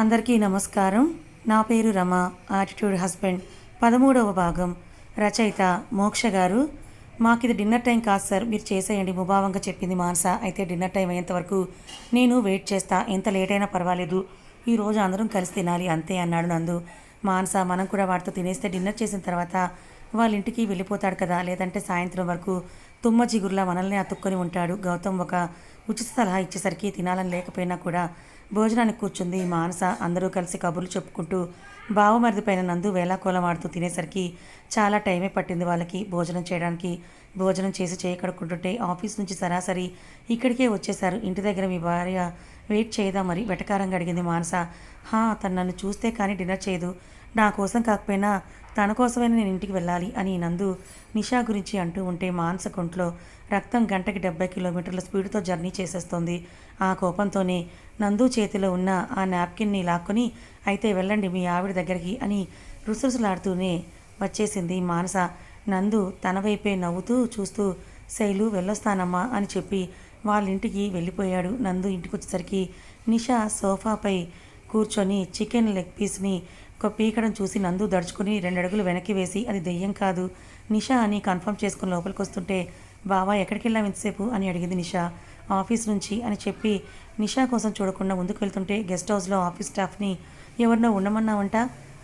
అందరికీ నమస్కారం. నా పేరు రమ. యాటిట్యూడ్ హస్బెండ్ పదమూడవ భాగం. రచయిత మోక్ష గారు. మాకు ఇది డిన్నర్ టైం కాదు సార్. మీరు చేసేయండి. ముభావంగా చెప్పింది మానస. అయితే డిన్నర్ టైం అయ్యేంత వరకు నేను వెయిట్ చేస్తా. ఎంత లేట్ అయినా పర్వాలేదు. ఈ రోజు అందరం కలిసి తినాలి. అంతే అన్నాడు నందు. మానస మనం కూడా వాటితో తినేస్తే డిన్నర్ చేసిన తర్వాత వాళ్ళ ఇంటికి వెళ్ళిపోతాడు కదా. లేదంటే సాయంత్రం వరకు తుమ్మ జిగురులా మనల్ని అతుక్కొని ఉంటాడు. గౌతమ్ ఒక ఉచిత సలహా ఇచ్చేసరికి తినాలని లేకపోయినా కూడా భోజనానికి కూర్చుంది మానస. అందరూ కలిసి కబుర్లు చెప్పుకుంటూ బావమరిది పైన నందు వేలాకోలం ఆడుతూ తినేసరికి చాలా టైమే పట్టింది వాళ్ళకి భోజనం చేయడానికి. భోజనం చేసి చేయకడుకుంటుంటే ఆఫీస్ నుంచి సరాసరి ఇక్కడికే వచ్చేశారు. ఇంటి దగ్గర మీ భార్య వెయిట్ చేయదా మరి? వెటకారంగా అడిగింది మానస. హా తను నన్ను చూస్తే కానీ డిన్నర్ చేయదు. నా కోసం కాకపోయినా తన కోసమైనా నేను ఇంటికి వెళ్ళాలి అని నందు నిషా గురించి అంటూ ఉంటే మానస కొంట్లో రక్తం గంటకి డెబ్బై కిలోమీటర్ల స్పీడ్తో జర్నీ చేసేస్తోంది. ఆ కోపంతోనే నందు చేతిలో ఉన్న ఆ నాప్కిన్ని లాక్కొని అయితే వెళ్ళండి మీ ఆవిడ దగ్గరికి అని రుసరుసలాడుతూనే వచ్చేసింది మానస. నందు తన వైపే నవ్వుతూ చూస్తూ శైలు వెళ్ళొస్తానమ్మా అని చెప్పి వాళ్ళ ఇంటికి వెళ్ళిపోయాడు నందు ఇంటికి వచ్చేసరికి నిషా సోఫాపై కూర్చొని చికెన్ లెగ్ పీస్ని పీకడం చూసి నందు దడుచుకుని రెండడుగులు వెనక్కి వేసి అది దెయ్యం కాదు. నిషా అని కన్ఫర్మ్ చేసుకుని లోపలికి వస్తుంటే బావా ఎక్కడికి వెళ్ళాం ఇంతసేపు? అని అడిగింది నిషా. ఆఫీస్ నుంచి అని చెప్పి నిషా కోసం చూడకుండా ముందుకు వెళ్తుంటే గెస్ట్ హౌస్లో ఆఫీస్ స్టాఫ్ని ఎవరినో ఉండమన్నావంట?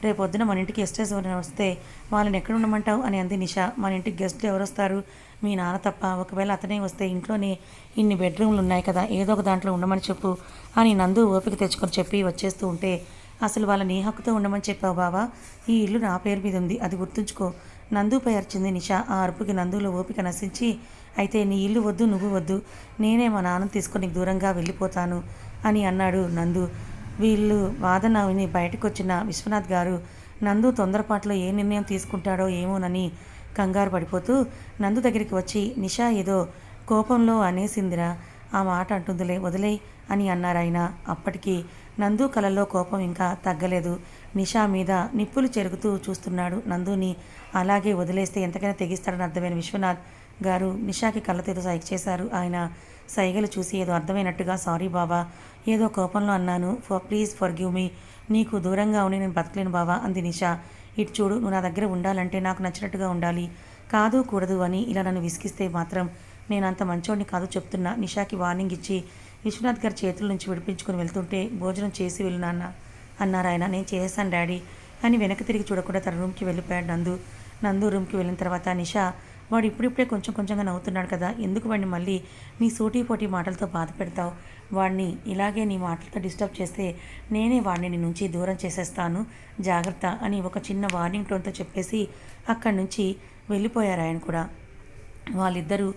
రేపొద్దున మన ఇంటికి గెస్ట్ హౌస్ ఎవరైనా వస్తే వాళ్ళని ఎక్కడ ఉండమంటావు? అని అంది నిషా. మన ఇంటికి గెస్ట్లు ఎవరు వస్తారు మీ నాన్న తప్ప. ఒకవేళ అతనే వస్తే ఇంట్లోనే ఇన్ని బెడ్రూమ్లు ఉన్నాయి కదా ఏదో ఒక దాంట్లో ఉండమని చెప్పు అని నందు ఓపిక తెచ్చుకొని చెప్పి వచ్చేస్తూ ఉంటే అసలు వాళ్ళ నీ హక్కుతో ఉండమని చెప్పావు బావా. ఈ ఇల్లు నా పేరు మీద ఉంది. అది గుర్తుంచుకో. నందుపై అరిచింది నిషా. ఆ అరుపుకి నందులో ఓపిక నశించి అయితే నీ ఇల్లు వద్దు నువ్వు వద్దు. నేనే మా నాన్న తీసుకొని దూరంగా వెళ్ళిపోతాను అని అన్నాడు నందు. వీళ్ళు వాదన విని బయటకు వచ్చిన విశ్వనాథ్ గారు నందు తొందరపాట్లో ఏ నిర్ణయం తీసుకుంటాడో ఏమోనని కంగారు పడిపోతూ నందు దగ్గరికి వచ్చి నిషా ఏదో కోపంలో అనేసిందిరా. ఆ మాట అంటుందిలే వదిలే అని అన్నారు ఆయన అప్పటికి నందు కలలో కోపం ఇంకా తగ్గలేదు. నిషా మీద నిప్పులు చెరుగుతూ చూస్తున్నాడు నందుని. అలాగే వదిలేస్తే ఎంతకైనా తెగిస్తాడని అర్థమైన విశ్వనాథ్ గారు నిషాకి కళ్ళతేదో సైగ చేశారు. ఆయన సైగలు చూసి ఏదో అర్థమైనట్టుగా సారీ బావా ఏదో కోపంలో అన్నాను. For please forgive me. నీకు దూరంగా ఉండి నేను బతకలేను బావా అంది నిషా. ఇటు చూడు నువ్వు నా దగ్గర ఉండాలంటే నాకు నచ్చినట్టుగా ఉండాలి. కాదు కూడదు అని ఇలా నన్ను విసిగిస్తే మాత్రం నేను అంత మంచోడిని కాదు చెప్తున్నా. నిషాకి వార్నింగ్ ఇచ్చి విశ్వనాథ్ గారి చేతుల నుంచి విడిపించుకుని వెళ్తుంటే భోజనం చేసి వెళ్ళు నాన్న అన్నారు ఆయన. నేను చేశాను డాడీ అని వెనక తిరిగి చూడకుండా తన రూమ్కి వెళ్ళిపోయాడు నందు. నందు రూమ్కి వెళ్ళిన తర్వాత నిషా వాడు ఇప్పుడిప్పుడే కొంచెం కొంచెంగా నవ్వుతున్నాడు కదా ఎందుకు వాడిని మళ్ళీ నీ సూటీ పోటీ మాటలతో బాధ పెడతావు? వాడిని ఇలాగే నీ మాటలతో డిస్టర్బ్ చేస్తే నేనే వాడిని నీ నుంచి దూరం చేసేస్తాను జాగ్రత్త అని ఒక చిన్న వార్నింగ్ టోన్తో చెప్పేసి అక్కడి నుంచి వెళ్ళిపోయారు ఆయన కూడా. వాళ్ళిద్దరూ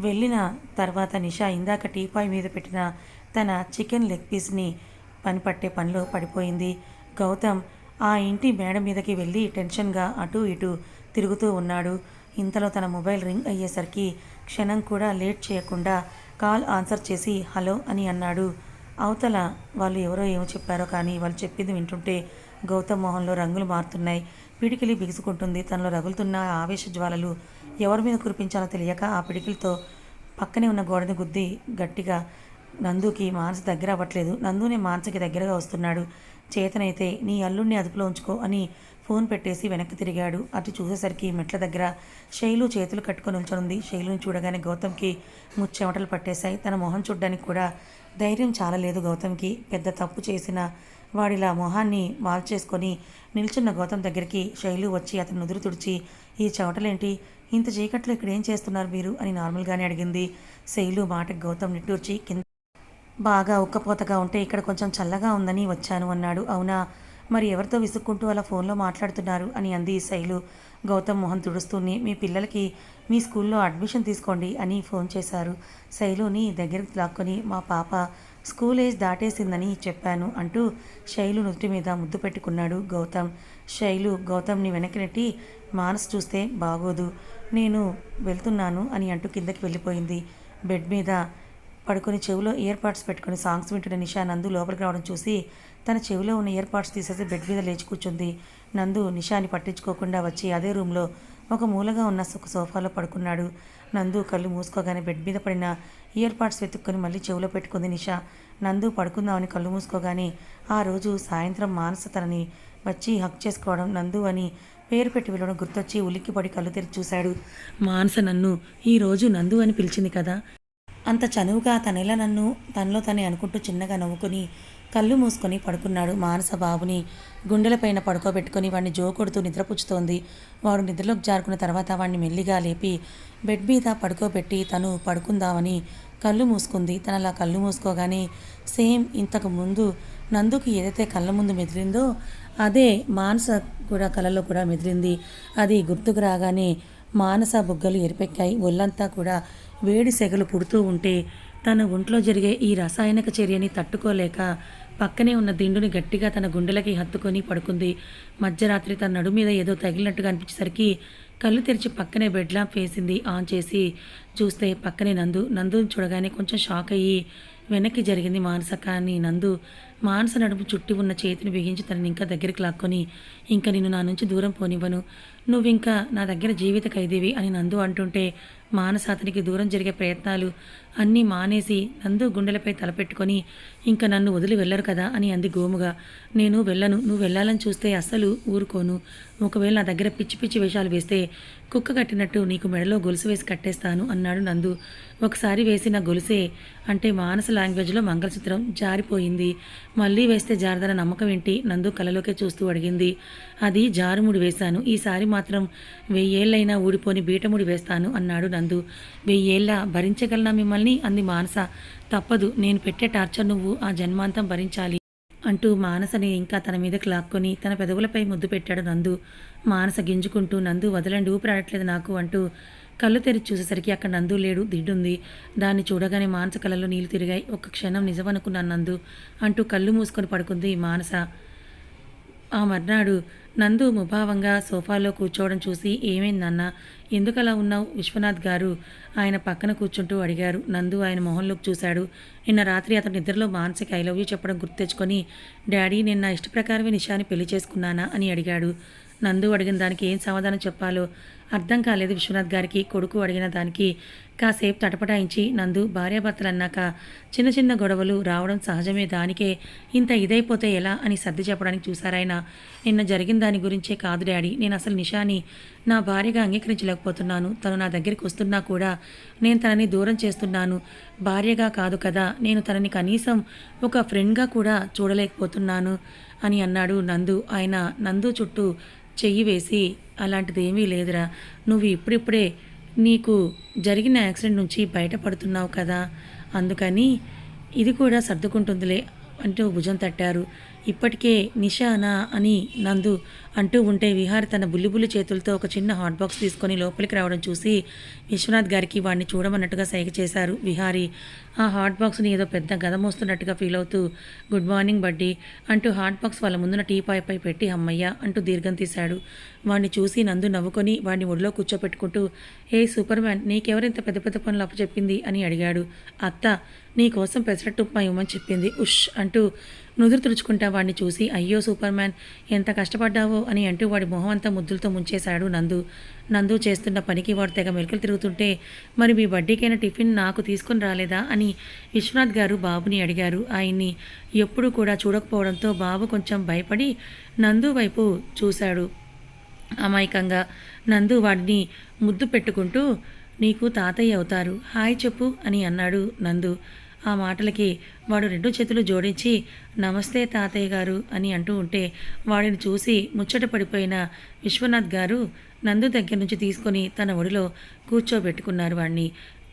వెళ్ళిన తర్వాత నిషా ఇందాక టీపాయ్ మీద పెట్టిన తన చికెన్ లెగ్ పీస్ని పని పట్టే పనిలో పడిపోయింది. గౌతమ్ ఆ ఇంటి మేడ మీదకి వెళ్ళి టెన్షన్గా అటు ఇటు తిరుగుతూ ఉన్నాడు. ఇంతలో తన మొబైల్ రింగ్ అయ్యేసరికి క్షణం కూడా లేట్ చేయకుండా కాల్ ఆన్సర్ చేసి హలో అని అన్నాడు. అవతల వాళ్ళు ఎవరో ఏమో చెప్పారో కానీ వాళ్ళు చెప్పింది వింటుంటే గౌతమ్ మోహన్లో రంగులు మారుతున్నాయి. పిడికిలి బిగుసుకుంటుంది. తనలో రగులుతున్న ఆవేశ జ్వాలలు ఎవరి మీద కురిపించాలో తెలియక ఆ పిడికిలతో పక్కనే ఉన్న గోడని గుద్ది గట్టిగా నందుకి మానస దగ్గర అవ్వట్లేదు. నందునే మానసకి దగ్గరగా వస్తున్నాడు. చేతనైతే నీ అల్లుడిని అదుపులో ఉంచుకో అని ఫోన్ పెట్టేసి వెనక్కి తిరిగాడు. అటు చూసేసరికి మెట్ల దగ్గర శైలు చేతులు కట్టుకొని ఉంచనుంది శైలుని చూడగానే గౌతమ్కి ముచ్చెమటలు పట్టేశాయి. తన మొహం చూడడానికి కూడా ధైర్యం చాలలేదు గౌతమ్కి. పెద్ద తప్పు చేసిన వాడిలా మొహాన్ని వాల్చేసుకొని నిల్చున్న గౌతమ్ దగ్గరికి శైలు వచ్చి అతను నుదురు తుడిచి ఈ చవటలేంటి ఇంత చీకట్లో ఇక్కడ ఏం చేస్తున్నారు మీరు? అని నార్మల్గానే అడిగింది. శైలు మాట గౌతమ్ నిట్టూర్చి కింద బాగా ఉక్కపోతగా ఉంటే ఇక్కడ కొంచెం చల్లగా ఉందని వచ్చాను అన్నాడు. అవునా? మరి ఎవరితో విసుక్కుంటూ అలా ఫోన్లో మాట్లాడుతున్నారు? అని అంది శైలు. గౌతమ్ మోహన్ తుడుస్తూనే మీ పిల్లలకి మీ స్కూల్లో అడ్మిషన్ తీసుకోండి అని ఫోన్ చేశారు. శైలుని దగ్గరికి లాక్కొని మా పాప స్కూల్ ఏజ్ దాటేసిందని చెప్పాను అంటూ శైలు నుదుటి మీద ముద్దు పెట్టుకున్నాడు గౌతమ్. శైలు గౌతమ్ని వెనక్కి నెట్టి మానస్ చూస్తే బాగోదు. నేను వెళ్తున్నాను అని అంటూ కిందకి వెళ్ళిపోయింది. బెడ్ మీద పడుకుని చెవిలో ఇయర్ పాడ్స్ పెట్టుకుని సాంగ్స్ వింటున్న నిషా నందు లోపలికి రావడం చూసి తన చెవిలో ఉన్న ఇయర్ పాడ్స్ తీసేసి బెడ్ మీద లేచి కూర్చుంది. నందు నిషాని పట్టించుకోకుండా వచ్చి అదే రూమ్లో ఒక మూలగా ఉన్న ఒక సోఫాలో పడుకున్నాడు. నందు కళ్ళు మూసుకోగానే బెడ్ మీద పడిన ఇయర్ పాడ్స్ వెతుక్కుని మళ్ళీ చెవిలో పెట్టుకుంది నిషా. నందు పడుకుందామని కళ్ళు మూసుకోగానే ఆ రోజు సాయంత్రం మానస తనని వచ్చి హక్ చేసుకోవడం నందు అని పేరు పెట్టి పిలవడం గుర్తొచ్చి ఉలిక్కిపడి కళ్ళు తెరిచి చూశాడు. మానస నన్ను ఈరోజు నందు అని పిలిచింది కదా. అంత చనువుగా తనెలా నన్ను తనలో తనే అనుకుంటూ చిన్నగా నవ్వుకుని కళ్ళు మూసుకొని పడుకున్నాడు మానస బాబుని. గుండెలపైన పడుకోబెట్టుకొని వాడిని జోకొడుతూ నిద్రపుచ్చుతోంది. వాడు నిద్రలోకి జారుకున్న తర్వాత వాడిని మెల్లిగా లేపి బెడ్ మీద పడుకోబెట్టి తను పడుకుందామని కళ్ళు మూసుకుంది. తను అలా కళ్ళు మూసుకోగానే సేమ్ ఇంతకు ముందు నందుకి ఏదైతే కళ్ళ ముందు మెదిలిందో అదే మానస కూడా కళ్ళలో కూడా మెదిలింది. అది గుర్తుకు రాగానే మానస బుగ్గలు ఎరిపెక్కాయి ఒళ్ళంతా కూడా వేడి సెగలు పుడుతూ ఉంటే తన ఒంట్లో జరిగే ఈ రసాయనిక చర్యని తట్టుకోలేక పక్కనే ఉన్న దిండుని గట్టిగా తన గుండెలకి హత్తుకొని పడుకుంది. మధ్యరాత్రి తన నడు మీద ఏదో తగిలినట్టుగా అనిపించేసరికి కళ్ళు తెరిచి పక్కనే బెడ్ ల్యాంప్ వేసింది. ఆన్ చేసి చూస్తే పక్కనే నందు. నందుని చూడగానే కొంచెం షాక్ అయ్యి వెనక్కి జరిగింది మానస. కానీ నందు మానస నడుము చుట్టి ఉన్న చేతిని బిగించి తనని ఇంకా దగ్గరికి లాక్కొని ఇంకా నిన్ను నా నుంచి దూరం పోనివ్వను. నువ్వింకా నా దగ్గర జీవిత ఖైదీవి అని నందు అంటుంటే మానస అతనికి దూరం జరిగే ప్రయత్నాలు అన్నీ మానేసి నందు గుండెలపై తలపెట్టుకొని ఇంకా నన్ను వదిలి వెళ్ళరు కదా అని అంది గోముగా. నేను వెళ్ళను. నువ్వు వెళ్ళాలని చూస్తే అస్సలు ఊరుకోను. ఒకవేళ నా దగ్గర పిచ్చి పిచ్చి వేషాలు వేస్తే కుక్క కట్టినట్టు నీకు మెడలో గొలుసు వేసి కట్టేస్తాను అన్నాడు నందు. ఒకసారి వేసిన గొలుసే అంటే మానస లాంగ్వేజ్లో మంగళసూత్రం జారిపోయింది. మళ్ళీ వేస్తే జారదన నమ్మకం ఏంటి? నందు కలలోకే చూస్తూ అడిగింది. అది జారుముడి వేశాను. ఈసారి మాత్రం వెయ్యేళ్ళైనా ఊడిపోని బీటముడి వేస్తాను అన్నాడు నందు. వెయ్యేళ్ళ భరించగలనా మిమ్మల్ని? అంది మానస. తప్పదు. నేను పెట్టే టార్చర్ నువ్వు ఆ జన్మాంతం భరించాలి అంటూ మానసని ఇంకా తన మీదకి లాక్కొని తన పెదవులపై ముద్దు పెట్టాడు నందు. మానస గింజుకుంటూ నందు వదలండి. ఊపిరాడట్లేదు నాకు అంటూ కళ్ళు తెరిచి చూసేసరికి అక్కడ నందు లేడు దిడ్డుంది. దాన్ని చూడగానే మానస కళ్ళలో నీళ్ళు తిరిగాయి. ఒక్క క్షణం నిజమనుకున్నాను నందు అంటూ కళ్ళు మూసుకొని పడుకుంది మానస. ఆ మర్నాడు నందు ముభావంగా సోఫాలో కూర్చోవడం చూసి ఏమైందన్న ఎందుకలా ఉన్నావు? విశ్వనాథ్ గారు ఆయన పక్కన కూర్చుంటూ అడిగారు. నందు ఆయన మొహంలోకి చూశాడు. నిన్న రాత్రి అతను నిద్రలో మానసిక ఐ లవ్ యూ చెప్పడం గుర్తు తెచ్చుకొని డాడీ నేను నా ఇష్ట నిషాని పెళ్ళి చేసుకున్నానా? అని అడిగాడు. నందు అడిగిన దానికి ఏం సమాధానం చెప్పాలో అర్థం కాలేదు విశ్వనాథ్ గారికి కొడుకు అడిగిన దానికి. కాసేపు తటపటాయించి నందు భార్యాభర్తలు అన్నాక చిన్న చిన్న గొడవలు రావడం సహజమే దానికే ఇంత ఇదైపోతే ఎలా అని సర్ది చెప్పడానికి చూశారాయన నిన్న జరిగిన దాని గురించే కాదు డాడీ నేను అసలు నిషాని. నా భార్యగా అంగీకరించలేకపోతున్నాను తను నా దగ్గరికి వస్తున్నా కూడా నేను తనని దూరం చేస్తున్నాను. భార్యగా కాదు కదా నేను తనని కనీసం ఒక ఫ్రెండ్గా కూడా చూడలేకపోతున్నాను అని అన్నాడు నందు. ఆయన నందు చుట్టూ చెయ్యి వేసి అలాంటిది ఏమీ లేదురా. నువ్వు ఇప్పుడిప్పుడే నీకు జరిగిన యాక్సిడెంట్ నుంచి బయటపడుతున్నావు కదా. అందుకని ఇది కూడా సర్దుకుంటుందిలే అంటూ భుజం తట్టారు. ఇప్పటికే నిషానా అని నందు అంటూ ఉంటే విహార్ తన బుల్లిబుల్లి చేతులతో ఒక చిన్న హాట్ బాక్స్ తీసుకొని లోపలికి రావడం చూసి విశ్వనాథ్ గారికి వాడిని చూడమన్నట్టుగా సైగ చేశారు విహారీ. ఆ హాట్ బాక్స్ని ఏదో పెద్ద గద మోస్తున్నట్టుగా ఫీల్ అవుతూ గుడ్ మార్నింగ్ బడ్డీ అంటూ హాట్ బాక్స్ వాళ్ళ ముందున టీ పాయపై పెట్టి అమ్మయ్య అంటూ దీర్ఘం తీశాడు. వాడిని చూసి నందు నవ్వుకొని వాడిని ఒడిలో కూర్చోపెట్టుకుంటూ ఏ సూపర్ మ్యాన్ నీకెవరింత పెద్ద పెద్ద పనులు అప్పచెప్పింది? అని అడిగాడు. అత్త నీ కోసం పెసరట్టు ఉప్మా ఇవ్వమని చెప్పింది. ఉష్ అంటూ నుదురు తుడుచుకుంటా వాడిని చూసి అయ్యో సూపర్ మ్యాన్ ఎంత కష్టపడ్డావో అని అంటూ వాడి మొహం అంతా ముద్దులతో ముంచేశాడు నందు. నందు చేస్తున్న పనికి వాడు తెగ మెరుకులు తిరుగుతుంటే మరి మీ బడ్డీకైనా టిఫిన్ నాకు తీసుకుని రాలేదా? అని విశ్వనాథ్ గారు బాబుని అడిగారు. ఆయన్ని ఎప్పుడూ కూడా చూడకపోవడంతో బాబు కొంచెం భయపడి నందు వైపు చూశాడు. అమాయకంగా నందు వాడిని ముద్దు పెట్టుకుంటూ నీకు తాతయ్య అవుతారు. హాయ్ చెప్పు అని అన్నాడు నందు. ఆ మాటలకి వాడు రెండు చేతులు జోడించి నమస్తే తాతయ్య గారు అని అంటూ ఉంటే వాడిని చూసి ముచ్చట పడిపోయిన విశ్వనాథ్ గారు నందు దగ్గర నుంచి తీసుకొని తన ఒడిలో కూర్చోబెట్టుకున్నారు వాడిని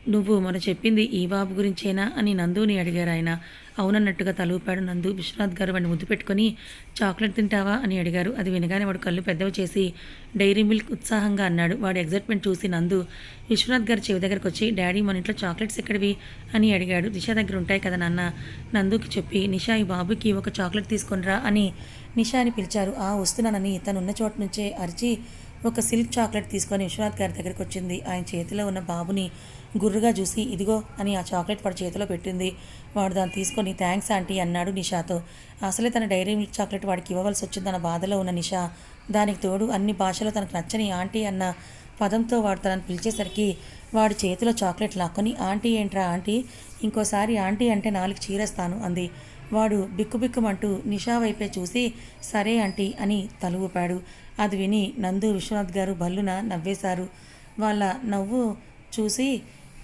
నువ్వు మన చెప్పింది ఈ బాబు గురించేనా అని నందుని అడిగారు ఆయన. అవునన్నట్టుగా తలూపాడు నందు. విశ్వనాథ్ గారు వాడిని ముద్దు పెట్టుకొని చాక్లెట్ తింటావా? అని అడిగారు. అది వినగానే వాడు కళ్ళు పెద్దవి చేసి డైరీ మిల్క్ ఉత్సాహంగా అన్నాడు. వాడి ఎగ్జైట్మెంట్ చూసి నందు విశ్వనాథ్ గారి చెవి దగ్గరకు వచ్చి డాడీ మన ఇంట్లో చాక్లెట్స్ ఎక్కడివి? అని అడిగాడు. నిషా దగ్గర ఉంటాయి కదా నాన్న? నందుకి చెప్పి నిషా ఈ బాబుకి ఒక చాక్లెట్ తీసుకొనిరా అని నిషాని పిలిచారు. ఆ వస్తున్నానని తనున్న చోట నుంచే అరిచి ఒక సిల్క్ చాక్లెట్ తీసుకొని విశ్వనాథ్ గారి దగ్గరికి వచ్చింది. ఆయన చేతిలో ఉన్న బాబుని గుర్రుగా చూసి ఇదిగో అని ఆ చాక్లెట్ వాడి చేతిలో పెట్టింది. వాడు దాన్ని తీసుకొని థ్యాంక్స్ ఆంటీ అన్నాడు నిషాతో. అసలే తన డైరీ మిల్క్ చాక్లెట్ వాడికి ఇవ్వవలసి వచ్చిందన్న బాధలో ఉన్న నిషా. దానికి తోడు అన్ని భాషలో తనకు నచ్చని ఆంటీ అన్న పదంతో వాడు తనని పిలిచేసరికి వాడి చేతిలో చాక్లెట్ లాక్కొని ఆంటీ ఏంట్రా ఆంటీ? ఇంకోసారి ఆంటీ అంటే నాలుగు చీరేస్తాను అంది. వాడు బిక్కుబిక్కుమంటూ నిషా వైపే చూసి సరే ఆంటీ అని తల ఊపాడు అది విని నందు విశ్వనాథ్ గారు బల్లున నవ్వేశారు. వాళ్ళ నవ్వు చూసి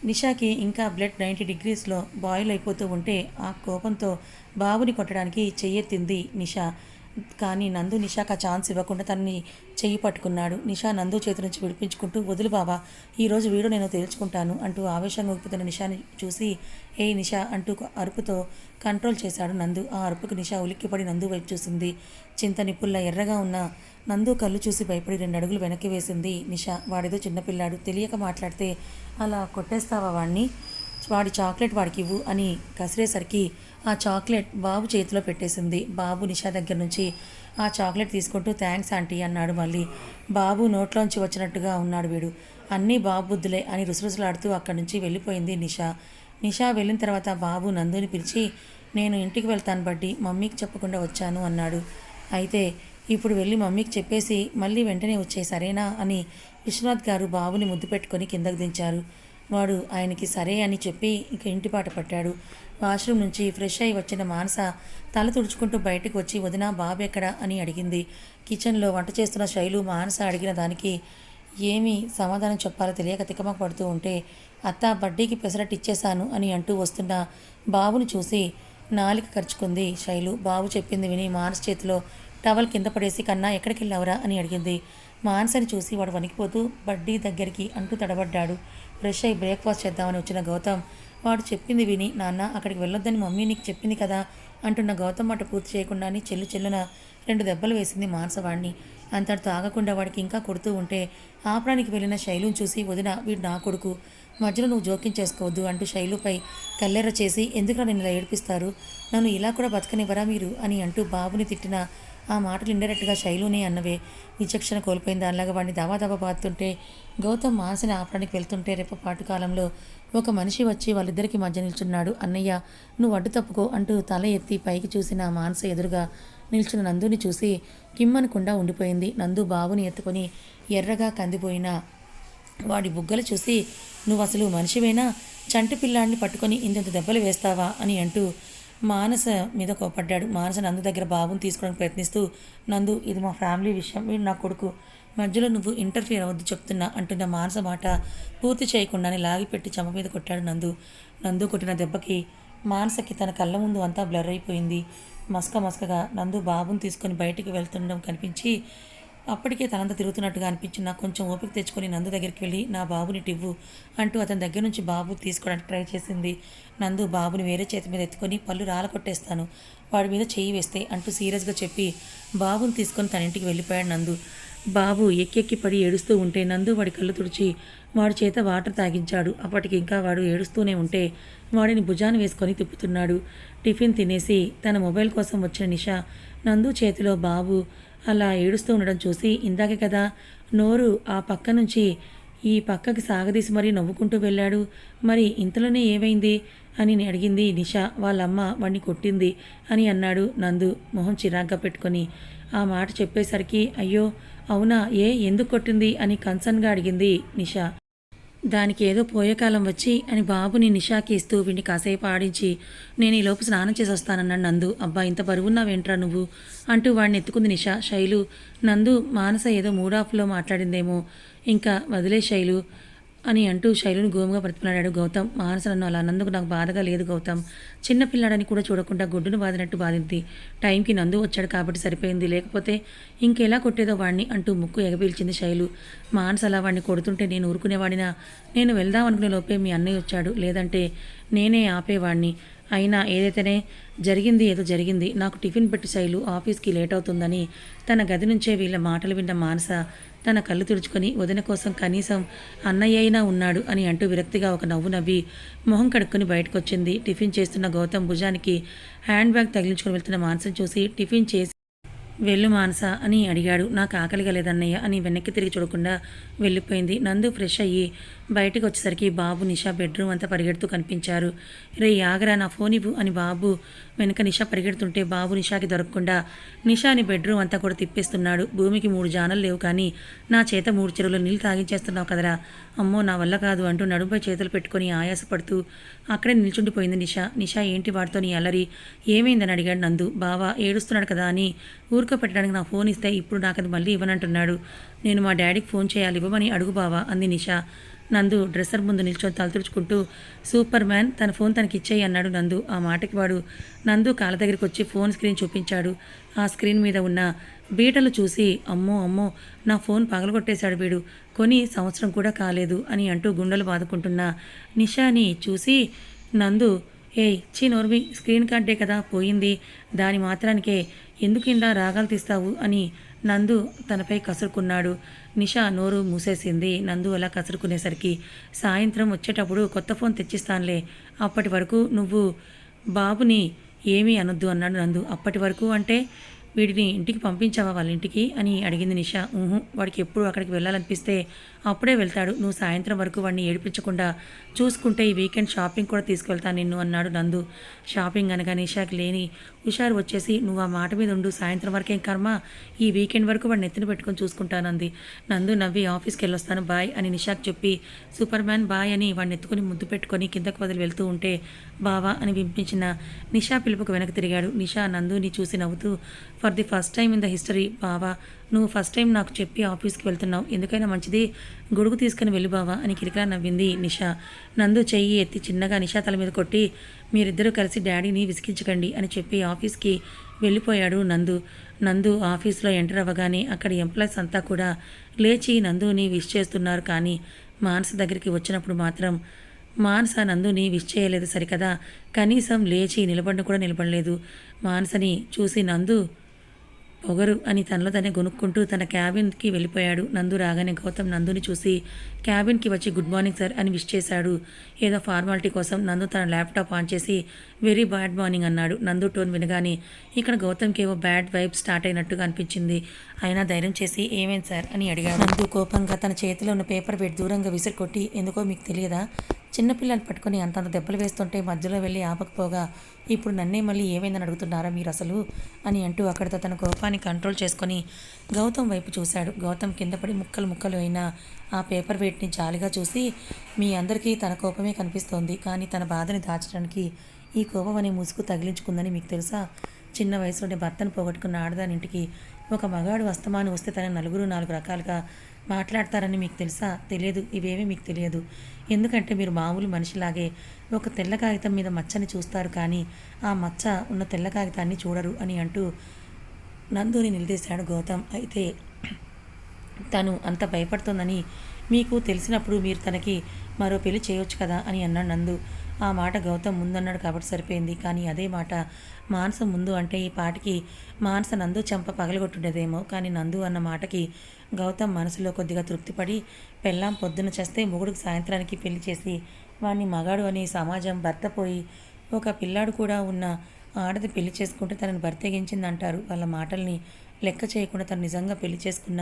నిషాకి ఇంకా బ్లడ్ నైంటీ డిగ్రీస్లో బాయిల్ అయిపోతూ ఉంటే ఆ కోపంతో బాబుని కొట్టడానికి చెయ్యెత్తింది నిషా. కానీ నందు నిషాకు ఆ ఛాన్స్ ఇవ్వకుండా తనని చెయ్యి పట్టుకున్నాడు. నిషా నందు చేతి నుంచి విడిపించుకుంటూ వదులు బాబా ఈరోజు వీడు నేను తేల్చుకుంటాను అంటూ ఆవేశంగా ఊపుతున్న నిషాని చూసి ఏ నిషా అంటూ అరుపుతో కంట్రోల్ చేశాడు నందు. ఆ అరుపుకు నిషా ఉలిక్కిపడి నందు వైపు చూసింది. చింత నిప్పుల్లా ఎర్రగా ఉన్న నందు కళ్ళు చూసి భయపడి రెండు అడుగులు వెనక్కి వేసింది నిషా. వాడేదో చిన్నపిల్లాడు. తెలియక మాట్లాడితే అలా కొట్టేస్తావా వాడిని వాడి చాక్లెట్ వాడికి ఇవ్వు అని కసిరేసరికి ఆ చాక్లెట్ బాబు చేతిలో పెట్టేసింది. బాబు నిషా దగ్గర నుంచి ఆ చాక్లెట్ తీసుకుంటూ థ్యాంక్స్ ఆంటీ అన్నాడు మళ్ళీ. బాబు నోట్లోంచి వచ్చినట్టుగా ఉన్నాడు వీడు. అన్నీ బాబు బుద్ధులే అని రుసరుసలాడుతూ అక్కడి నుంచి వెళ్ళిపోయింది నిషా. నిషా వెళ్ళిన తర్వాత బాబు నందుని పిలిచి నేను ఇంటికి వెళ్తాను బట్టి మమ్మీకి చెప్పకుండా వచ్చాను అన్నాడు. అయితే ఇప్పుడు వెళ్ళి మమ్మీకి చెప్పేసి మళ్ళీ వెంటనే వచ్చే సరేనా అని విశ్వనాథ్ గారు బాబుని ముద్దు పెట్టుకొని కిందకు దించారు. వాడు ఆయనకి సరే అని చెప్పి ఇక ఇంటిపాట పట్టాడు. వాష్రూమ్ నుంచి ఫ్రెష్ అయి వచ్చిన మానస తల తుడుచుకుంటూ బయటకు వచ్చి వదిన బాబు ఎక్కడా? అని అడిగింది. కిచెన్లో వంట చేస్తున్న శైలు మానస అడిగిన దానికి ఏమి సమాధానం చెప్పాలో తెలియక తికమక పడుతూ ఉంటే అత్త బడ్డీకి పెసరట్టు ఇచ్చేశాను అని అంటూ వస్తున్న బాబుని చూసి నాలిక ఖర్చుకుంది శైలు. బాబు చెప్పింది విని మానస చేతిలో టవల్ కింద పడేసి కన్నా ఎక్కడికి వెళ్ళావురా అని అడిగింది. మానసని చూసి వాడు వణికిపోతూ బడ్డీ దగ్గరికి అంటూ తడబడ్డాడు. ఫ్రెష్ అయి బ్రేక్ఫాస్ట్ చేద్దామని వచ్చిన గౌతమ్. వాడు చెప్పింది విని నాన్న అక్కడికి వెళ్ళొద్దని మమ్మీ నీకు చెప్పింది కదా అంటున్న గౌతమ్ మాట పూర్తి చేయకుండానే చెల్లు చెల్లున రెండు దెబ్బలు వేసింది మానసవాడిని అంతటితో ఆగకుండా వాడికి ఇంకా కొడుతూ ఉంటే ఆపడానికి వెళ్ళిన శైలుని చూసి వదిన వీడు నా కొడుకు. మధ్యలో నువ్వు జోక్యం చేసుకోవద్దు అంటూ శైలుపై కల్లెర చేసి ఎందుకు నన్ను ఇలా ఏడిపిస్తారు? నన్ను ఇలా కూడా బతకనివ్వరా మీరు? అని అంటూ బాబుని తిట్టిన ఆ మాటలు ఇండైరెక్ట్గా శైలునే అన్నవే. విచక్షణ కోల్పోయిన దానిలాగా వాడిని దావాదావా బాదుతుంటే గౌతమ్ మానసిని ఆపడానికి వెళ్తుంటే రేపు పాటు కాలంలో ఒక మనిషి వచ్చి వాళ్ళిద్దరికి మధ్య నిల్చున్నాడు. అన్నయ్య నువ్వు అడ్డు తప్పుకో అంటూ తల ఎత్తి పైకి చూసిన మానస ఎదురుగా నిల్చున్న నందుని చూసి కిమ్మనకుండా ఉండిపోయింది. నందు బావుని ఎత్తుకొని ఎర్రగా కందిపోయిన వాడి బుగ్గలు చూసి నువ్వు అసలు మనిషివేనా? చంటి పిల్లాడిని పట్టుకొని ఇంత దెబ్బలు వేస్తావా? అని అంటూ మానస మీద కోపడ్డాడు. మానస నందు దగ్గర బాబుని తీసుకోవడానికి ప్రయత్నిస్తూ నందు ఇది మా ఫ్యామిలీ విషయం. వీడు నా కొడుకు. మధ్యలో నువ్వు ఇంటర్ఫియర్ అవద్దు చెప్తున్నా అంటున్న మానస మాట పూర్తి చేయకుండానే లాగిపెట్టి చెమ మీద కొట్టాడు నందు. నందు కొట్టిన దెబ్బకి మానసకి తన కళ్ళ ముందు అంతా బ్లర్ అయిపోయింది. మస్క మస్కగా నందు బాబుని తీసుకొని బయటికి వెళ్తుండడం కనిపించి అప్పటికే తనంత తిరుగుతున్నట్టుగా అనిపించి నాకు కొంచెం ఓపిక తెచ్చుకొని నందు దగ్గరికి వెళ్ళి నా బాబుని టివ్వు అంటూ అతని దగ్గర నుంచి బాబు తీసుకోవడానికి ట్రై చేసింది. నందు బాబుని వేరే చేతి మీద ఎత్తుకొని పళ్ళు రాలకొట్టేస్తాను వాడి మీద చెయ్యి వేస్తే అంటూ సీరియస్గా చెప్పి బాబుని తీసుకొని తన ఇంటికి వెళ్ళిపోయాడు నందు. బాబు ఎక్కెక్కి పడి ఏడుస్తూ ఉంటే నందు వాడి కళ్ళు తుడిచి వాడి చేత వాటర్ తాగించాడు. అప్పటికి ఇంకా వాడు ఏడుస్తూనే ఉంటే వాడిని భుజాన్ని వేసుకొని తిప్పుతున్నాడు. టిఫిన్ తినేసి తన మొబైల్ కోసం వచ్చిన నిషా నందు చేతిలో బాబు అలా ఏడుస్తూ ఉండడం చూసి ఇందాకే కదా నోరు ఆ పక్క నుంచి ఈ పక్కకి సాగదీసి మరీ నవ్వుకుంటూ వెళ్ళాడు. మరి ఇంతలోనే ఏమైంది? అని నేను అడిగింది నిషా. వాళ్ళమ్మ వాణ్ణి కొట్టింది అని అన్నాడు నందు మొహం చిరాగ్గా పెట్టుకొని. ఆ మాట చెప్పేసరికి అయ్యో అవునా? ఏ? ఎందుకు కొట్టింది? అని కన్సర్న్గా అడిగింది నిషా. దానికి ఏదో పోయేకాలం వచ్చి అని బాబుని నిషాకి ఇస్తూ వీడిని కాసేపు ఆడించి నేను ఈ లోపు స్నానం చేసి వస్తానన్నాడు నందు. అబ్బా ఇంత బరువున్నావేంట్రా నువ్వు అంటూ వాడిని ఎత్తుకుంది నిషా. శైలు నందు మానస ఏదో మూడాఫ్లో మాట్లాడిందేమో. ఇంకా వదిలే శైలు. అని అంటూ శైలుని గోముగా బ్రతిమలాడాడు గౌతమ్. మానస నన్ను అలా అన్నందుకు నాకు బాధగా లేదు గౌతమ్. చిన్న పిల్లాడని కూడా చూడకుండా గొడ్డును బాదినట్టు బాధింది. టైంకి నందు వచ్చాడు కాబట్టి సరిపోయింది. లేకపోతే ఇంకెలా కొట్టేదో వాడిని అంటూ ముక్కు ఎగపీల్చింది శైలు. మానస అలా వాడిని కొడుతుంటే నేను ఊరుకునేవాడినా? నేను వెళ్దాం అనుకునే లోపే మీ అన్నయ్య వచ్చాడు. లేదంటే నేనే ఆపేవాడిని అయినా ఏదైతేనే జరిగింది ఏదో జరిగింది. నాకు టిఫిన్ పెట్టి శైలు ఆఫీస్కి లేట్ అవుతుందని తన గది నుంచే వీళ్ళ మాటలు విన్న మానస తన కళ్ళు తుడుచుకొని వదిన కోసం కనీసం అన్నయ్య అయినా ఉన్నాడు అని అంటూ విరక్తిగా ఒక నవ్వు నవ్వి మొహం కడుక్కొని బయటకొచ్చింది. టిఫిన్ చేస్తున్న గౌతమ్ భుజానికి హ్యాండ్ బ్యాగ్ తగిలించుకొని వెళ్తున్న మానసను చూసి టిఫిన్ చేసి వెళ్ళు మానస అని అడిగాడు. నాకు ఆకలిగా లేదన్నయ్య అని వెనక్కి తిరిగి చూడకుండా వెళ్ళిపోయింది. నందు ఫ్రెష్ అయ్యి బయటకు వచ్చేసరికి బాబు నిషా బెడ్రూమ్ అంతా పరిగెడుతూ కనిపించారు. రే ఆగరా నా ఫోన్ ఇవ్వు అని బాబు వెనుక నిషా పరిగెడుతుంటే బాబు నిషాకి దొరకకుండా నిషాని బెడ్రూమ్ అంతా కూడా తిప్పేస్తున్నాడు. భూమికి మూడు జానలు లేవు కానీ నా చేత మూడు చెరువులు నీళ్ళు తాగించేస్తున్నావు కదరా. అమ్మో నా వల్ల కాదు అంటూ నడుంపై చేతులు పెట్టుకొని ఆయాసపడుతూ అక్కడే నిల్చుండిపోయింది నిషా. నిషా ఏంటి వాడితో నీ అల్లరి? ఏమైందని అడిగాడు నందు. బావా ఏడుస్తున్నాడు కదా అని ఊరుకో పెట్టడానికి నా ఫోన్ ఇస్తే ఇప్పుడు నాకు అది మళ్ళీ ఇవ్వనంటున్నాడు. నేను మా డాడీకి ఫోన్ చేయాలి ఇవ్వమని అడుగు బావా అంది నిషా. నందు డ్రెస్సర్ ముందు నిల్చొని తలతుడుచుకుంటూ సూపర్ మ్యాన్ తన ఫోన్ తనకి ఇచ్చేయి అన్నాడు నందు. ఆ మాటకి వాడు నందు కాళ్ళ దగ్గరికి వచ్చి ఫోన్ స్క్రీన్ చూపించాడు. ఆ స్క్రీన్ మీద ఉన్న బీటలు చూసి అమ్మో అమ్మో నా ఫోన్ పగలగొట్టేశాడు వీడు. కొని సంవత్సరం కూడా కాలేదు అని అంటూ గుండెలు బాదుకుంటున్న నిషాని చూసి నందు ఏయ్ చీ నోర్మి స్క్రీన్ కార్డే కదా పోయింది. దాని మాత్రానికే ఎందుకు ఇందా రాగాలు తీస్తావు అని నందు తనపై కసురుకున్నాడు. నిషా నోరు మూసేసింది. నందు అలా కసురుకునేసరికి సాయంత్రం వచ్చేటప్పుడు కొత్త ఫోన్ తెచ్చిస్తానులే. అప్పటి వరకు నువ్వు బాబుని ఏమీ అనొద్దు అన్నాడు నందు. అప్పటి వరకు అంటే వీడిని ఇంటికి పంపించావా వాళ్ళ ఇంటికి? అని అడిగింది నిషా. ఊహు వాడికి ఎప్పుడు అక్కడికి వెళ్ళాలనిపిస్తే అప్పుడే వెళ్తాడు. నువ్వు సాయంత్రం వరకు వాడిని ఏడిపించకుండా చూసుకుంటే ఈ వీకెండ్ షాపింగ్ కూడా తీసుకెళ్తాను నిన్ను అన్నాడు నందు. షాపింగ్ అనగా నిషాకి లేని హుషారు వచ్చేసి నువ్వు ఆ మాట మీద ఉండు సాయంత్రం వరకేం కర్మ? ఈ వీకెండ్ వరకు వాడిని ఎత్తున పెట్టుకొని చూసుకుంటానంది. నందు నవ్వి ఆఫీస్కి వెళ్ళొస్తాను బాయ్ అని నిషాకి చెప్పి సూపర్ మ్యాన్ బాయ్ అని వాడిని ఎత్తుకుని ముద్దు పెట్టుకొని కిందకు వదిలి వెళ్తూ ఉంటే బావా అని వినిపించిన నిషా పిలుపుకు వెనక్కి తిరిగాడు. నిషా నందుని చూసి నవ్వుతూ for the first time in the history బావా నువ్వు ఫస్ట్ టైం నాకు చెప్పి ఆఫీస్కి వెళ్తున్నావు. ఎందుకైనా మంచిది? గొడుగు తీసుకుని వెళ్ళి బావా అని కిరికా నవ్వింది నిషా. నందు చెయ్యి ఎత్తి చిన్నగా నిషా తల మీద కొట్టి మీరిద్దరూ కలిసి డాడీని విసిగించకండి అని చెప్పి ఆఫీస్కి వెళ్ళిపోయాడు నందు. నందు ఆఫీస్లో ఎంటర్ అవ్వగానే అక్కడి ఎంప్లాయీస్ అంతా కూడా లేచి నందుని విష్ చేస్తున్నారు. కానీ మానస దగ్గరికి వచ్చినప్పుడు మాత్రం మానస నందుని విష్ చేయలేదు సరికదా? కనీసం లేచి నిలబడిన కూడా నిలబడలేదు. మానసని చూసి నందు పొగరు అని తనలో తనే గొనుక్కుంటూ తన క్యాబిన్కి వెళ్ళిపోయాడు. నందు రాగానే గౌతమ్ నందుని చూసి క్యాబిన్కి వచ్చి గుడ్ మార్నింగ్ సార్ అని విష్ చేశాడు. ఏదో ఫార్మాలిటీ కోసం నందు తన ల్యాప్టాప్ ఆన్ చేసి వెరీ బ్యాడ్ మార్నింగ్ అన్నాడు. నందు టోన్ వినగానే ఇక్కడ గౌతమ్కి ఏవో బ్యాడ్ వైబ్ స్టార్ట్ అయినట్టుగా అనిపించింది. అయినా ధైర్యం చేసి ఏమేం సార్? అని అడిగాడు. నందు కోపంగా తన చేతిలో ఉన్న పేపర్ పెట్టి దూరంగా విసిరి కొట్టి ఎందుకో మీకు తెలియదా? చిన్నపిల్లలు పట్టుకొని అంతంత దెబ్బలు వేస్తుంటే మధ్యలో వెళ్ళి ఆపకపోగా ఇప్పుడు నన్నే మళ్ళీ ఏమైందని అడుగుతున్నారా మీరు అసలు? అని అంటూ అక్కడితో తన కోపాన్ని కంట్రోల్ చేసుకొని గౌతమ్ వైపు చూశాడు. గౌతమ్ కింద పడి ముక్కలు ముక్కలు అయిన ఆ పేపర్ వెయిట్ని జాలిగా చూసి మీ అందరికీ తన కోపమే కనిపిస్తోంది కానీ తన బాధని దాచడానికి ఈ కోపం అనే ముసుగు తగిలించుకుందని మీకు తెలుసా? చిన్న వయసులోనే భర్తను పోగొట్టుకున్న ఆడదాని ఇంటికి ఒక మగాడు వస్తమాను వస్తే తన నలుగురు నాలుగు రకాలుగా మాట్లాడతారని మీకు తెలుసా? తెలియదు. ఇవేమీ మీకు తెలియదు. ఎందుకంటే మీరు మామూలు మనిషిలాగే ఒక తెల్ల కాగితం మీద మచ్చని చూస్తారు కానీ ఆ మచ్చ ఉన్న తెల్ల కాగితాన్ని చూడరు అని అంటూ నందుని నిలదీశాడు గౌతమ్. అయితే తను అంత భయపడుతోందని మీకు తెలిసినప్పుడు మీరు తనకి మరో పెళ్ళి చేయొచ్చు కదా అని అన్నాడు నందు. ఆ మాట గౌతమ్ ముందన్నాడు కాబట్టి సరిపోయింది. కానీ అదే మాట మానస ముందు అంటే ఈ పాటకి మానస నందు చెంప పగలగొట్టుండేదేమో. కానీ నందు అన్న మాటకి గౌతమ్ మనసులో కొద్దిగా తృప్తిపడి పెళ్ళాం పొద్దున చేస్తే మొగుడికి సాయంత్రానికి పెళ్ళి చేసి వాడిని మగాడు అని సమాజం భర్త పోయి ఒక పిల్లాడు కూడా ఉన్న ఆడది పెళ్ళి చేసుకుంటే తనని భర్తగించిందంటారు. వాళ్ళ మాటల్ని లెక్క చేయకుండా తను నిజంగా పెళ్ళి చేసుకున్న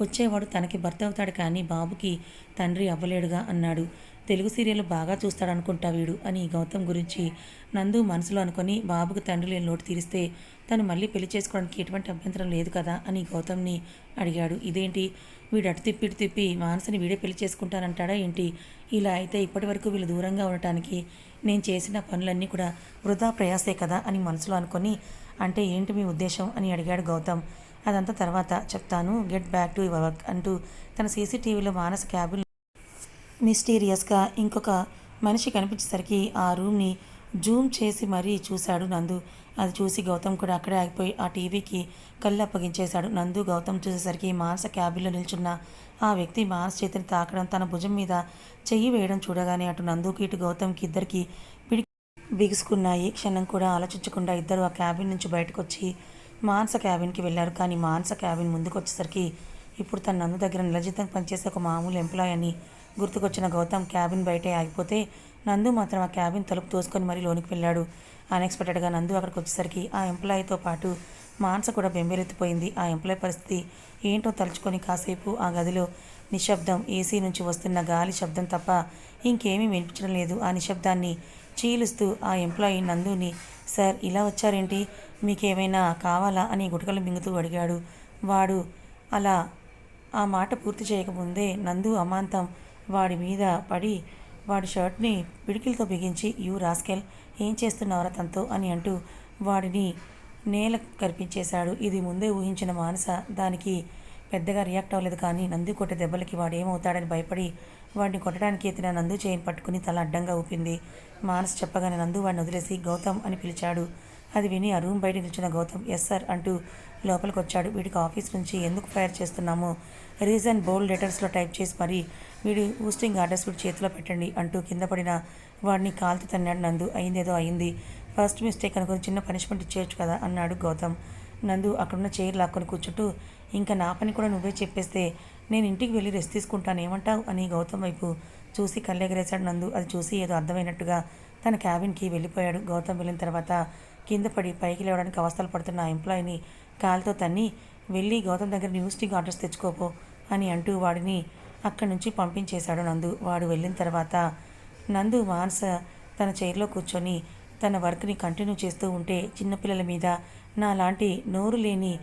వచ్చేవాడు తనకి భర్త అవుతాడు కానీ బాబుకి తండ్రి అవ్వలేడుగా అన్నాడు. తెలుగు సీరియల్ బాగా చూస్తాడనుకుంటా వీడు అని గౌతమ్ గురించి నందు మనసులో అనుకొని బాబుకు తండ్రి లేని లోటు తీరిస్తే తను మళ్ళీ పెళ్ళి చేసుకోవడానికి ఎటువంటి అభ్యంతరం లేదు కదా అని గౌతమ్ని అడిగాడు. ఇదేంటి? వీడు అటు తిప్పి ఇటు తిప్పి మానసిని వీడే పెళ్ళి చేసుకుంటానంటాడా ఏంటి? ఇలా అయితే ఇప్పటి వరకు వీళ్ళు దూరంగా ఉండటానికి నేను చేసిన పనులన్నీ కూడా వృధా ప్రయాసే కదా అని మనసులో అనుకొని అంటే ఏంటి మీ ఉద్దేశం అని అడిగాడు గౌతమ్. అదంతా తర్వాత చెప్తాను. Get back to your work అంటూ తన సీసీటీవీలో మానస క్యాబిన్ మిస్టీరియస్గా ఇంకొక మనిషి కనిపించేసరికి ఆ రూమ్ని జూమ్ చేసి మరీ చూశాడు నందు. అది చూసి గౌతమ్ కూడా అక్కడే ఆగిపోయి ఆ టీవీకి కళ్ళు అప్పగించేశాడు నందు గౌతమ్ చూసేసరికి మానస క్యాబిన్లో నిల్చున్న ఆ వ్యక్తి మానస చేతిని తాకడం తన భుజం మీద చెయ్యి వేయడం చూడగానే అటు నందుకి ఇటు గౌతమ్కి ఇద్దరికి పిడి బిగుసుకున్నాయి. క్షణం కూడా ఆలోచించకుండా ఇద్దరు ఆ క్యాబిన్ నుంచి బయటకు వచ్చి మానస క్యాబిన్కి వెళ్ళారు. కానీ మానస క్యాబిన్ ముందుకు వచ్చేసరికి ఇప్పుడు తన నందు దగ్గర నిలజితం పనిచేసే ఒక మామూలు ఎంప్లాయ్ అని గుర్తుకొచ్చిన గౌతమ్ క్యాబిన్ బయటే ఆగిపోతే నందు మాత్రం ఆ క్యాబిన్ తలుపు తోసుకొని మరీ లోనికి వెళ్ళాడు. అన్ఎక్స్పెక్టెడ్గా నందు అక్కడికి వచ్చేసరికి ఆ ఎంప్లాయీతో పాటు మానస కూడా బెంబేలెత్తిపోయింది. ఆ ఎంప్లాయ్ పరిస్థితి ఏంటో తలుచుకొని కాసేపు ఆ గదిలో నిశ్శబ్దం ఏసీ నుంచి వస్తున్న గాలి శబ్దం తప్ప ఇంకేమీ వినిపించడం లేదు. ఆ నిశ్శబ్దాన్ని చీలుస్తూ ఆ ఎంప్లాయీ నందుని సార్ ఇలా వచ్చారేంటి? మీకేమైనా కావాలా? అని గుటకలు మింగుతూ అడిగాడు. వాడు అలా ఆ మాట పూర్తి చేయకముందే నందు అమాంతం వాడి మీద పడి వాడి షర్ట్ని పిడికిలతో బిగించి యూ రాస్కెల్ ఏం చేస్తున్నావురా తనతో అని అంటూ వాడిని నేల కనిపించేశాడు ఇది ముందే ఊహించిన మానస. దానికి పెద్దగా రియాక్ట్ అవ్వలేదు కానీ నందు కొట్టే దెబ్బలకి వాడు ఏమవుతాడని భయపడి వాడిని కొట్టడానికి ఎత్తిన నందు చేయని పట్టుకుని తల అడ్డంగా ఊపింది. మానస్ చెప్పగానే నందు వాడిని వదిలేసి గౌతమ్ అని పిలిచాడు. అది విని ఆ రూమ్ బయట నిల్చున్న గౌతమ్ ఎస్ సార్ అంటూ లోపలికి వచ్చాడు వీడికి ఆఫీస్ నుంచి ఎందుకు ఫైర్ చేస్తున్నామో? రీజన్ బోల్డ్ లెటర్స్లో టైప్ చేసి మరి వీడి ఊస్టింగ్ ఆర్డర్స్ వీడి చేతిలో పెట్టండి అంటూ కింద పడిన వాడిని కాల్తో తన్నాడు నందు. అయిందేదో అయింది. ఫస్ట్ మిస్టేక్ అనుకుని చిన్న పనిష్మెంట్ ఇచ్చేయచ్చు కదా అన్నాడు గౌతమ్. నందు అక్కడున్న చైర్ లాక్కొని కూర్చుంటూ ఇంకా నా పని కూడా నువ్వే చెప్పేస్తే నేను ఇంటికి వెళ్ళి రెస్ట్ తీసుకుంటాను ఏమంటావు? అని గౌతమ్ వైపు చూసి కళ్ళెగరేశాడు నందు. అది చూసి ఏదో అర్థమైనట్టుగా తన క్యాబిన్కి వెళ్ళిపోయాడు. గౌతమ్ వెళ్ళిన తర్వాత కింద పడి పైకి లేవడానికి అవస్థలు పడుతున్న ఆ ఎంప్లాయీని కాలుతో తన్ని వెళ్ళి గౌతమ్ దగ్గర న్యూస్టింగ్ ఆర్డర్స్ తెచ్చుకోపో అని అంటూ వాడిని అక్కడి నుంచి పంపించేశాడు నందు. వాడు వెళ్ళిన తర్వాత నందు మానస తన చైర్లో కూర్చొని తన వర్క్ని కంటిన్యూ చేస్తూ ఉంటే చిన్నపిల్లల మీద నా లాంటి నోరు లేని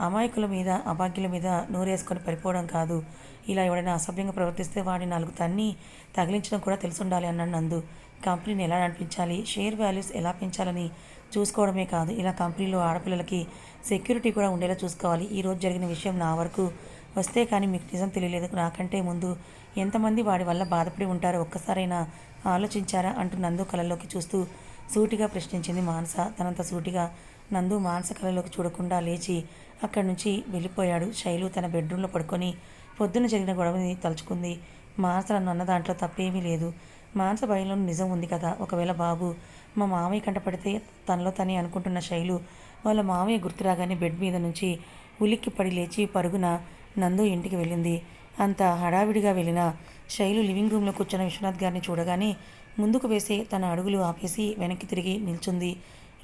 అమాయకుల మీద అభాగ్యుల మీద నోరేసుకొని పడిపోవడం కాదు. ఇలా ఎవడైనా అసభ్యంగా ప్రవర్తిస్తే వాడిని నాలుగు తన్ని తగిలించడం కూడా తెలుసుండాలి అన్నాడు నందు. కంపెనీని ఎలా నడిపించాలి షేర్ వాల్యూస్ ఎలా పెంచాలని చూసుకోవడమే కాదు ఇలా కంపెనీలో ఆడపిల్లలకి సెక్యూరిటీ కూడా ఉండేలా చూసుకోవాలి. ఈరోజు జరిగిన విషయం నా వరకు వస్తే కానీ మీకు నిజం తెలియలేదు. నాకంటే ముందు ఎంతమంది వాడి వల్ల బాధపడి ఉంటారో ఒక్కసారైనా ఆలోచించారా అంటూ నందు కలలోకి చూస్తూ సూటిగా ప్రశ్నించింది మానస. తనంత సూటిగా నందు మానస కళలోకి చూడకుండా లేచి అక్కడి నుంచి వెళ్ళిపోయాడు. శైలు తన బెడ్రూమ్లో పడుకొని పొద్దున జరిగిన గొడవని తలుచుకుంది. మానస నన్ను అన్న దాంట్లో తప్పేమీ లేదు. మానస భయంలో నిజం ఉంది కదా. ఒకవేళ బాబు మా మామయ్య కంటపడితే తనలో తనే అనుకుంటున్న శైలు వాళ్ళ మామయ్య గుర్తురాగానే బెడ్ మీద నుంచి ఉలిక్కి పడి లేచి పరుగున నందు ఇంటికి వెళ్ళింది. అంత హడావిడిగా వెళ్ళిన శైలు లివింగ్ రూమ్లో కూర్చున్న విశ్వనాథ్ గారిని చూడగానే ముందుకు వేసే తన అడుగులు ఆపేసి వెనక్కి తిరిగి నిల్చుంది.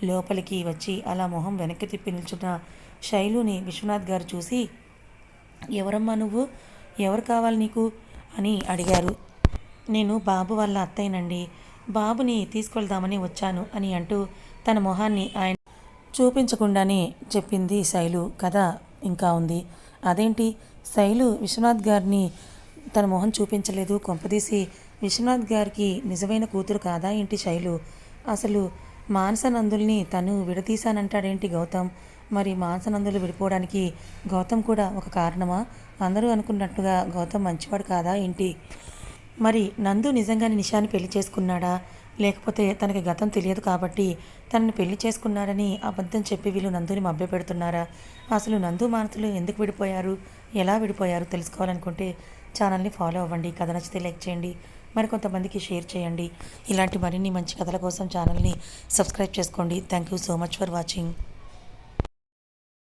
లోపలికి వచ్చి అలా మొహం వెనక్కి తిప్పి నిల్చున్న శైలుని విశ్వనాథ్ గారు చూసి ఎవరమ్మా నువ్వు? ఎవరు కావాలి నీకు? అని అడిగారు. నేను బాబు వాళ్ళ అత్తయ్యనండి. బాబుని తీసుకెళ్దామని వచ్చాను అని అంటూ తన మొహాన్ని ఆయన చూపించకుండానే చెప్పింది శైలు. కథ ఇంకా ఉంది. అదేంటి? శైలు విశ్వనాథ్ గారిని తన మొహం చూపించలేదు. కొంపదీసి విశ్వనాథ్ గారికి నిజమైన కూతురు కాదా ఏంటి శైలు? అసలు మానసనందుల్ని తను విడదీశానంటాడేంటి గౌతమ్? మరి మానసనందులు విడిపోవడానికి గౌతమ్ కూడా ఒక కారణమా? అందరూ అనుకున్నట్టుగా గౌతమ్ మంచివాడు కాదా ఏంటి? మరి నందు నిజంగానే నిషాని పెళ్ళి చేసుకున్నాడా? లేకపోతే తనకి గతం తెలియదు కాబట్టి తనని పెళ్ళి చేసుకున్నారని అబద్ధం చెప్పి వీళ్ళు నందుని మభ్యపెడుతున్నారా? అసలు నందు మానసులు ఎందుకు విడిపోయారు? ఎలా విడిపోయారు తెలుసుకోవాలనుకుంటే ఛానల్ని ఫాలో అవ్వండి. కథ నచ్చితే లైక్ చేయండి. మరి కొంతమందికి షేర్ చేయండి. ఇలాంటి మరిన్ని మంచి కథల కోసం ఛానల్ని సబ్స్క్రైబ్ చేసుకోండి. Thank you so much for watching.